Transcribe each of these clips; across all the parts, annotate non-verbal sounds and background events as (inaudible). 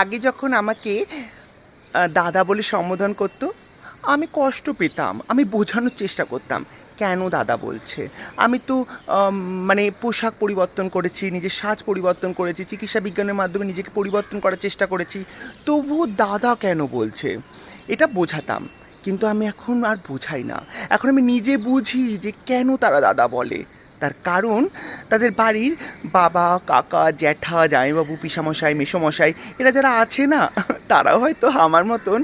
আগে যখন আমাকে দাদা বলে সম্বোধন করতো, আমি কষ্ট পেতাম, আমি বোঝানোর চেষ্টা করতাম, কেন দাদা বলছে? আমি তো মানে পোশাক পরিবর্তন করেছি, নিজের সাজ পরিবর্তন করেছি, চিকিৎসা বিজ্ঞানের মাধ্যমে নিজেকে পরিবর্তন করার চেষ্টা করেছি, তবুও দাদা কেন বলছে? এটা বোঝাতাম, কিন্তু আমি এখন আর বোঝাই না। এখন আমি নিজে বুঝি যে কেন তারা দাদা বলে। তার কারণ তাদের বাড়ির বাবা, কাকা, জ্যাঠা, জামাইবাবু, পিসামশাই, মেসোমশাই, এরা যারা আছে না, তারাও হয়তো আমার মতন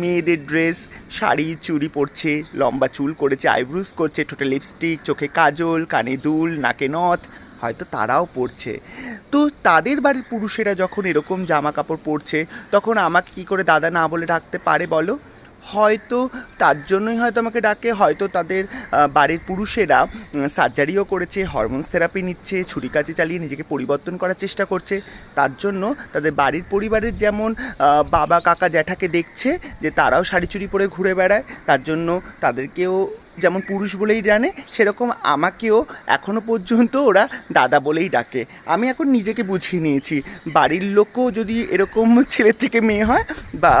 মেয়েদের ড্রেস, শাড়ি, চুড়ি পরছে, লম্বা চুল করেছে আইব্রুস করছে, ঠোঁটে লিপস্টিক, চোখে কাজল, কানে দুল, নাকে নথ, হয়তো তারাও পরছে। তো তাদের বাড়ির পুরুষেরা যখন এরকম জামা কাপড় পরছে, তখন আমাকে কি করে দাদা না বলে ডাকতে পারে বলো? হয়তো তার জন্যই হয়তো আমাকে ডাকে, হয়তো তাদের বাড়ির পুরুষেরা সার্জারিও করেছে হরমোনস থেরাপি নিচ্ছে ছুরি কাজে চালিয়ে নিজেকে পরিবর্তন করার চেষ্টা করছে। তার জন্য তাদের বাড়ির পরিবারের যেমন বাবা কাকা জ্যাঠাকে দেখছে যে তারাও শাড়ি চুরি পরে ঘুরে বেড়ায়, তার জন্য তাদেরকেও যেমন পুরুষ বলেই জানে, সেরকম আমাকেও এখনও পর্যন্ত ওরা দাদা বলেই ডাকে। আমি এখন নিজেকে বুঝিয়ে নিয়েছি। বাড়ির লোকও যদি এরকম ছেলের থেকে মেয়ে হয় বা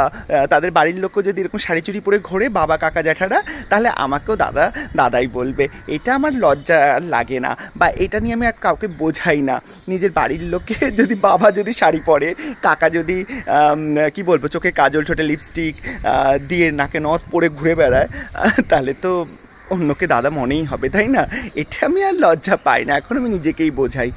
তাদের বাড়ির লোকও যদি এরকম শাড়ি চুরি পরে ঘোরে বাবা, কাকা, জ্যাঠারা, তাহলে আমাকেও দাদা, দাদাই বলবে। এটা আমার লজ্জা লাগে না বা এটা নিয়ে আমি আর কাউকে বোঝাই না। নিজের বাড়ির লোককে (laughs) যদি বাবা যদি শাড়ি পরে, কাকা যদি কি বলব, চোখে কাজল ছোটে লিপস্টিক দিয়ে নাকে নথ পরে ঘুরে বেড়ায় তাহলে তো অন্যকে দাদা মনেই হবে, তাই না? এটা আমি আর লজ্জা পাই না, এখন আমি নিজেকেই বোঝাই।